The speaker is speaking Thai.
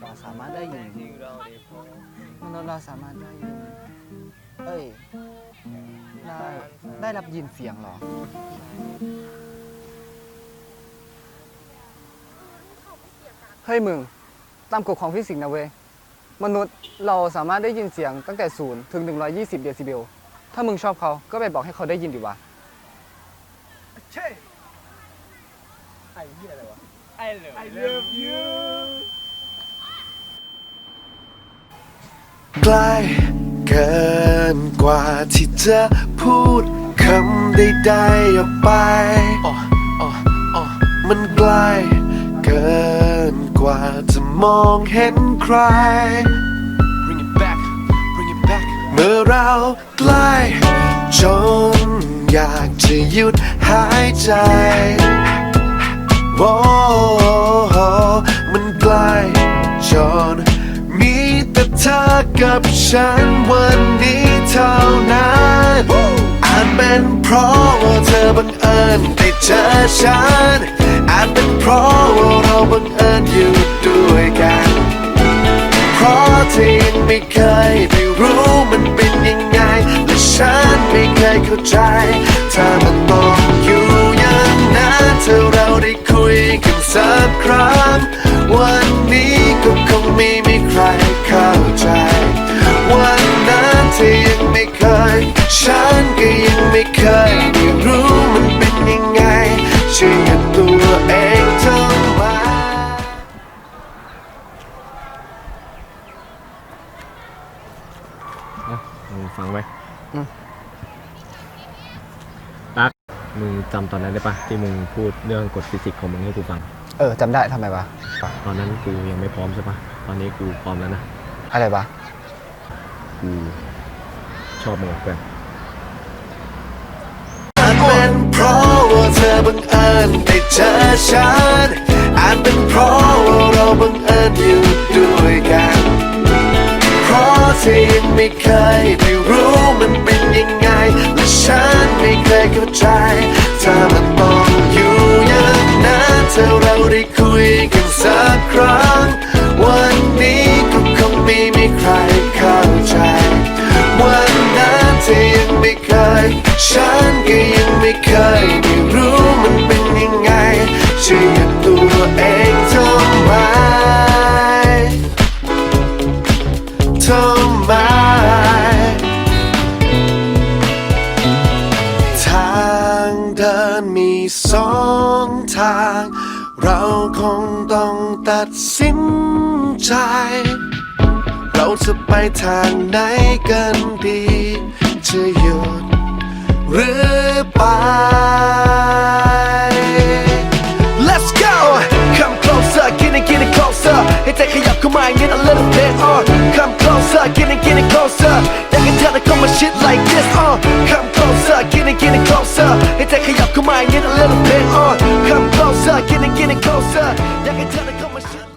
เราสามารถได้ยินมนุษย์เราสามารถได้ยินเอ้ย ได้ได้รับยินเสียงเหรอ เฮ้ยมึง ตามกฎของฟิสิกส์นะเว้ย มนุษย์เราสามารถได้ยินเสียงตั้งแต่ศูนย์ถึง 120 เดซิเบล ถ้ามึงชอบเขาก็ไปบอกให้เขาได้ยินดีวะ ใช่ไอ้เหี้ยอะไรวะ I love you ใกล้เกินกว่าที่จะพูดคำใดๆออกไปมันไกลเกินกว่าจะมองเห็นใคร Bring it back Bring it back เมื่อเราใกล้จนอยากจะหยุดหายใจโอ้โหมันใกล้จนมีแต่เธอกับฉันวันนี้เท่านั้นอาจเป็นเพราะว่าเธอบังเอิญได้เจอฉันอาจเป็นเพราะว่าเราบังเอิญอยู่ด้วยกัน เพราะเธอยังไม่เคยได้รู้มันเป็นยังไงและฉันไม่เคยเข้าใจ ถ้ามันต้องอยู่อย่างนั้นถ้าเราได้คุยกันสักครั้ง วันนี้ก็คงไม่มีใครเข้าใจ วันนั้นเธอยังไม่เคย ฉันก็ยังไม่เคยได้รู้มันเป็นยังไงเชื่อตัวเองเท่าไหร่มึงฟังไว้ มตักมึงจำตอนนั้นได้ปะที่มึงพูดเรื่องกฎฟิสิกส์ของมึงให้กูฟัง เออจำได้ทำไมวะตอนนั้นกูยังไม่พร้อมใช่ปะตอนนี้กูพร้อมแล้วนะ อะไรวะกูชอบมึงว่ะเพื่อน อาจเป็นเพราะว่าเธอบังเอิญได้เจอฉัน อาจเป็นเพราะว่าเราบังเอิญอยู่ด้วยกัน เพราะเธอยังไม่เคยได้ เข้าใจถ้ามันต้องอยู่อย่างนั้นถ้าเราได้คุยกันสักครั้ง วันนี้ก็คงไม่มีใครเข้าใจ วันนั้นเธอยังไม่เคย ฉันก็ยังไม่เคยไม่รู้มันเป็นยังไงเชื่อ องทาง เราคงต้องตัดสินใจ เราจะไปทางไหนกันดี จะหยุดหรือไป Let's go Come closer get it get it closer ให้ใจขยับเข้ามาอย่างนี้ a little bit on Come closer get it get it closer อยากให้เธอได้เข้ามา shit like this on Come closer get it get it closer ให้ใจขยับเข้ามาอย่างนี้ a little bit on Come closer get it get it closer